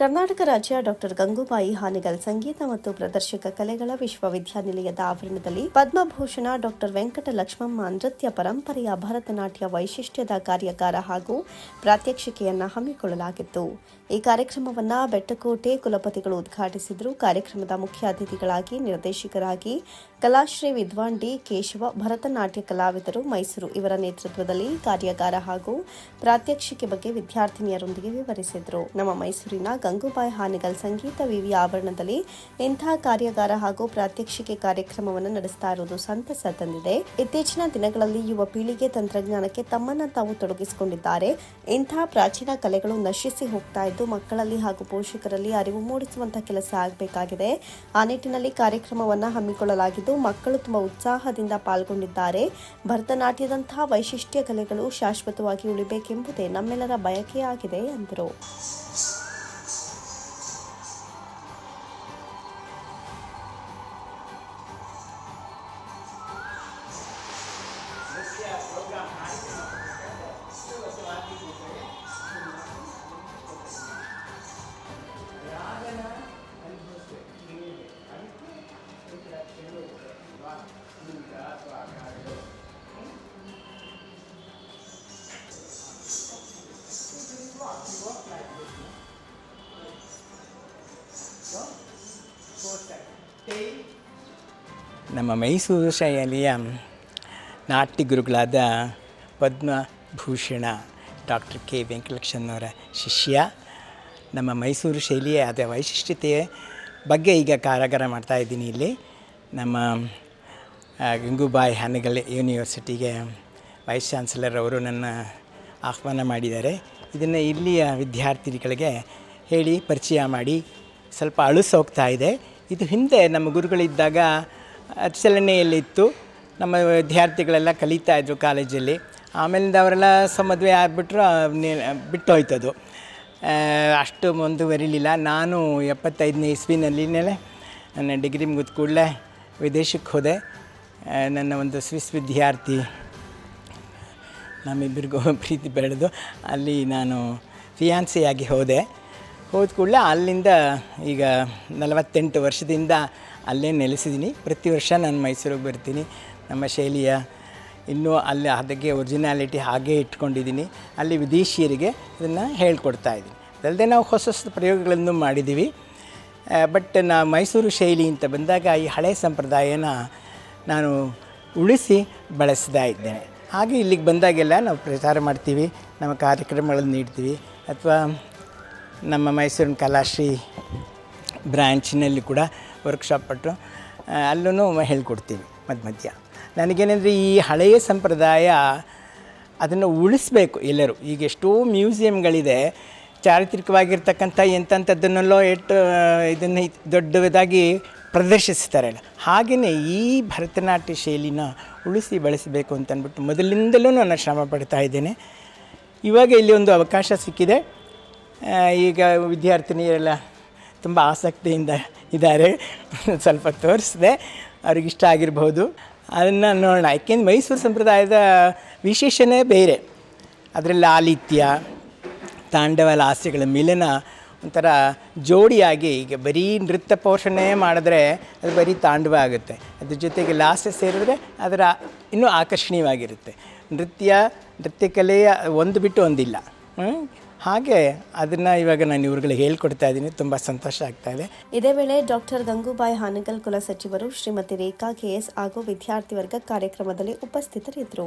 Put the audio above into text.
ಕರ್ನಾಟಕ ರಾಜ್ಯ ಡಾಕ್ಟರ್ ಗಂಗೂಬಾಯಿ ಹಾನಿಗಲ್ ಸಂಗೀತ ಮತ್ತು ಪ್ರದರ್ಶಕ ಕಲೆಗಳ ವಿಶ್ವವಿದ್ಯಾನಿಲಯದ ಆವರಣದಲ್ಲಿ ಪದ್ಮಭೂಷಣ ಡಾಕ್ಟರ್ ವೆಂಕಟ ಲಕ್ಷ್ಮಮ್ಮ ನೃತ್ಯ ಪರಂಪರೆಯ ಭರತನಾಟ್ಯ ವೈಶಿಷ್ಟ್ಯದ ಕಾರ್ಯಾಗಾರ ಹಾಗೂ ಪ್ರಾತ್ಯಕ್ಷಿಕೆಯನ್ನು ಹಮ್ಮಿಕೊಳ್ಳಲಾಗಿತ್ತು. ಈ ಕಾರ್ಯಕ್ರಮವನ್ನು ಬೆಟ್ಟಕೋಟೆ ಕುಲಪತಿಗಳು ಉದ್ಘಾಟಿಸಿದ್ರು. ಕಾರ್ಯಕ್ರಮದ ಮುಖ್ಯ ಅತಿಥಿಗಳಾಗಿ ನಿರ್ದೇಶಕರಾಗಿ ಕಲಾಶ್ರೀ ವಿದ್ವಾನ್ ಡಿ ಕೇಶವ, ಭರತನಾಟ್ಯ ಕಲಾವಿದರು ಮೈಸೂರು ಇವರ ನೇತೃತ್ವದಲ್ಲಿ ಕಾರ್ಯಾಗಾರ ಹಾಗೂ ಪ್ರಾತ್ಯಕ್ಷಿಕೆ ಬಗ್ಗೆ ವಿದ್ಯಾರ್ಥಿನಿಯರೊಂದಿಗೆ ವಿವರಿಸಿದರು. ನಮ್ಮ ಮೈಸೂರಿನ ಗಂಗೂಬಾಯಿ ಹಾನಿಗಲ್ ಸಂಗೀತ ವಿವಿ ಆವರಣದಲ್ಲಿ ಇಂತಹ ಕಾರ್ಯಾಗಾರ ಹಾಗೂ ಪ್ರಾತ್ಯಕ್ಷಿಕೆ ಕಾರ್ಯಕ್ರಮವನ್ನು ನಡೆಸ್ತಾ ಇರುವುದು ಸಂತಸ ತಂದಿದೆ. ಇತ್ತೀಚಿನ ದಿನಗಳಲ್ಲಿ ಯುವ ಪೀಳಿಗೆ ತಂತ್ರಜ್ಞಾನಕ್ಕೆ ತಮ್ಮನ್ನ ತಾವು ತೊಡಗಿಸಿಕೊಂಡಿದ್ದಾರೆ. ಇಂತಹ ಪ್ರಾಚೀನ ಕಲೆಗಳು ನಶಿಸಿ ಹೋಗ್ತಾ ಇದ್ದು ಮಕ್ಕಳಲ್ಲಿ ಹಾಗೂ ಪೋಷಕರಲ್ಲಿ ಅರಿವು ಮೂಡಿಸುವಂತಹ ಕೆಲಸ ಆಗಬೇಕಾಗಿದೆ. ಆ ನಿಟ್ಟಿನಲ್ಲಿ ಕಾರ್ಯಕ್ರಮವನ್ನು ಹಮ್ಮಿಕೊಳ್ಳಲಾಗಿದ್ದು ಮಕ್ಕಳು ತುಂಬಾ ಉತ್ಸಾಹದಿಂದ ಪಾಲ್ಗೊಂಡಿದ್ದಾರೆ. ಭರತನಾಟ್ಯದಂತಹ ವೈಶಿಷ್ಟ್ಯ ಕಲೆಗಳು ಶಾಶ್ವತವಾಗಿ ಉಳಿಬೇಕೆಂಬುದೇ ನಮ್ಮೆಲ್ಲರ ಬಯಕೆಯಾಗಿದೆ, ಎಂದರು. ನಮ್ಮ ಮೈಸೂರು ಶೈಲಿಯ ನಾಟ್ಯ ಗುರುಗಳಾದ ಪದ್ಮಭೂಷಣ, ಡಾಕ್ಟರ್ ಕೆ. ವೆಂಕಟಲಕ್ಷ್ಮಣವರ ಶಿಷ್ಯ, ನಮ್ಮ ಮೈಸೂರು ಶೈಲಿಯ ಅದ ವೈಶಿಷ್ಟ್ಯತೆಯ ಬಗ್ಗೆ ಈಗ ಕಾರಾಗಾರ ಮಾಡ್ತಾ ಇದ್ದೀನಿ ಇಲ್ಲಿ. ನಮ್ಮ ಗಂಗೂಬಾಯಿ ಹಾನಗಲ್ ಯೂನಿವರ್ಸಿಟಿಗೆ ವೈಸ್ ಚಾನ್ಸಲರ್ ಅವರು ನನ್ನ ಆಹ್ವಾನ ಮಾಡಿದ್ದಾರೆ. ಇದನ್ನು ಇಲ್ಲಿಯ ವಿದ್ಯಾರ್ಥಿಗಳಿಗೆ ಹೇಳಿ ಪರಿಚಯ ಮಾಡಿ ಸ್ವಲ್ಪ ಅಳಿಸೋಗ್ತಾ ಇದೆ. ಇದು ಹಿಂದೆ ನಮ್ಮ ಗುರುಗಳಿದ್ದಾಗ ಚಲನೆಯಲ್ಲಿತ್ತು ನಮ್ಮ ವಿದ್ಯಾರ್ಥಿಗಳೆಲ್ಲ ಕಲಿತಾ ಇದ್ದರು ಕಾಲೇಜಲ್ಲಿ. ಆಮೇಲಿಂದ ಅವರೆಲ್ಲ ಸಮದ್ವೆ ಮದುವೆ ಆಗಿಬಿಟ್ರು ಬಿಟ್ಟು ಹೋಯ್ತದು ಆ, ಅಷ್ಟು ಮುಂದುವರಿಲಿಲ್ಲ. ನಾನು ಎಪ್ಪತ್ತೈದನೇ ಇಸ್ವಿನಲ್ಲಿನೇ ನನ್ನ ಡಿಗ್ರಿ ಮುಗಿದ ಕೂಡಲೇ ವಿದೇಶಕ್ಕೆ ಹೋದೆ. ನನ್ನ ಒಂದು ಸ್ವಿಸ್ ವಿದ್ಯಾರ್ಥಿ ನಮ್ಮಿಬ್ಬರಿಗೂ ಪ್ರೀತಿ ಬೆಳೆದು ಅಲ್ಲಿ ನಾನು ಫಿಯಾನ್ಸಿಯಾಗಿ ಹೋದೆ. ಹೋದ ಕೂಡಲೇ ಅಲ್ಲಿಂದ ಈಗ ನಲವತ್ತೆಂಟು ವರ್ಷದಿಂದ ಅಲ್ಲೇ ನೆಲೆಸಿದ್ದೀನಿ. ಪ್ರತಿ ವರ್ಷ ನಾನು ಮೈಸೂರಿಗೆ ಬರ್ತೀನಿ. ನಮ್ಮ ಶೈಲಿಯ ಇನ್ನೂ ಅಲ್ಲಿ ಅದಕ್ಕೆ ಒರಿಜಿನಾಲಿಟಿ ಹಾಗೇ ಇಟ್ಕೊಂಡಿದ್ದೀನಿ. ಅಲ್ಲಿ ವಿದೇಶಿಯರಿಗೆ ಇದನ್ನು ಹೇಳ್ಕೊಡ್ತಾ ಇದ್ದೀನಿ. ಅದಲ್ಲದೆ ನಾವು ಹೊಸ ಹೊಸ ಪ್ರಯೋಗಗಳನ್ನು ಮಾಡಿದ್ದೀವಿ. ಬಟ್ ನಾ ಮೈಸೂರು ಶೈಲಿ ಅಂತ ಬಂದಾಗ ಈ ಹಳೆ ಸಂಪ್ರದಾಯನ ನಾನು ಉಳಿಸಿ ಬಳಸ್ತಾ ಇದ್ದೇನೆ. ಹಾಗೆ ಇಲ್ಲಿಗೆ ಬಂದಾಗೆಲ್ಲ ನಾವು ಪ್ರಚಾರ ಮಾಡ್ತೀವಿ, ನಮ್ಮ ಕಾರ್ಯಕ್ರಮಗಳನ್ನು ನೀಡ್ತೀವಿ. ಅಥವಾ ನಮ್ಮ ಮೈಸೂರಿನ ಕಲಾಶ್ರೀ ಬ್ರ್ಯಾಂಚಿನಲ್ಲಿ ಕೂಡ ವರ್ಕ್ಶಾಪ್ ಪಟ್ಟು ಅಲ್ಲೂ ಹೇಳ್ಕೊಡ್ತೀವಿ. ಮಧ್ಯ ಮಧ್ಯ ನನಗೇನೆಂದರೆ ಈ ಹಳೆಯ ಸಂಪ್ರದಾಯ ಅದನ್ನು ಉಳಿಸ್ಬೇಕು ಎಲ್ಲರೂ. ಈಗ ಎಷ್ಟೋ ಮ್ಯೂಸಿಯಮ್ಗಳಿದೆ ಚಾರಿತ್ರಿಕವಾಗಿರ್ತಕ್ಕಂಥ ಎಂಥಂಥದ್ದನ್ನೆಲ್ಲೋ ಎಷ್ಟು ಇದನ್ನು ದೊಡ್ಡದಾಗಿ ಪ್ರದರ್ಶಿಸ್ತಾರೆ ಹಾಗೆಯೇ ಈ ಭರತನಾಟ್ಯ ಶೈಲಿನ ಉಳಿಸಿ ಬಳಸಬೇಕು ಅಂತ ಅಂದ್ಬಿಟ್ಟು ಮೊದಲಿಂದಲೂ ನಾನು ಶ್ರಮ ಪಡ್ತಾ ಇದ್ದೇನೆ. ಇವಾಗ ಇಲ್ಲಿ ಒಂದು ಅವಕಾಶ ಸಿಕ್ಕಿದೆ. ಈಗ ವಿದ್ಯಾರ್ಥಿನಿಯರೆಲ್ಲ ತುಂಬ ಆಸಕ್ತಿಯಿಂದ ಇದ್ದಾರೆ. ಸ್ವಲ್ಪ ತೋರಿಸಿದೆ. ಅವ್ರಿಗೆ ಇಷ್ಟ ಆಗಿರ್ಬೋದು. ಅದನ್ನು ನೋಡೋಣ. ಯಾಕೆಂದ್ರೆ ಮೈಸೂರು ಸಂಪ್ರದಾಯದ ವಿಶೇಷನೇ ಬೇರೆ. ಅದರಲ್ಲಿ ಆಲಿತ್ಯ, ತಾಂಡವ ಲಾಸ್ಯಗಳ ಮಿಲನ ಒಂಥರ ಜೋಡಿಯಾಗಿ ಈಗ ಬರೀ ನೃತ್ಯ ಪೋಷಣೆ ಮಾಡಿದ್ರೆ ಅದು ಬರೀ ತಾಂಡವ ಆಗುತ್ತೆ. ಅದ್ರ ಜೊತೆಗೆ ಲಾಸ್ಯ ಸೇರಿದ್ರೆ ಅದರ ಇನ್ನೂ ಆಕರ್ಷಣೀಯವಾಗಿರುತ್ತೆ. ನೃತ್ಯ ನೃತ್ಯ ಕಲೆಯ ಒಂದು ಬಿಟ್ಟು ಒಂದಿಲ್ಲ? ಹಾಗೆ ಅದನ್ನು ಇವಾಗ ನಾನು ಇವ್ರುಗಳಿಗೆ ಹೇಳ್ಕೊಡ್ತಾ ಇದ್ದೀನಿ. ತುಂಬ ಸಂತೋಷ ಆಗ್ತಾ ಇದೆ. ಇದೇ ವೇಳೆ ಡಾಕ್ಟರ್ ಗಂಗೂಬಾಯಿ ಹಾನಗಲ್ ಕುಲ ಸಚಿವರು ಶ್ರೀಮತಿ ರೇಖಾ ಕೆಎಸ್ ಹಾಗೂ ವಿದ್ಯಾರ್ಥಿ ವರ್ಗ ಕಾರ್ಯಕ್ರಮದಲ್ಲಿ ಉಪಸ್ಥಿತರಿದ್ದರು.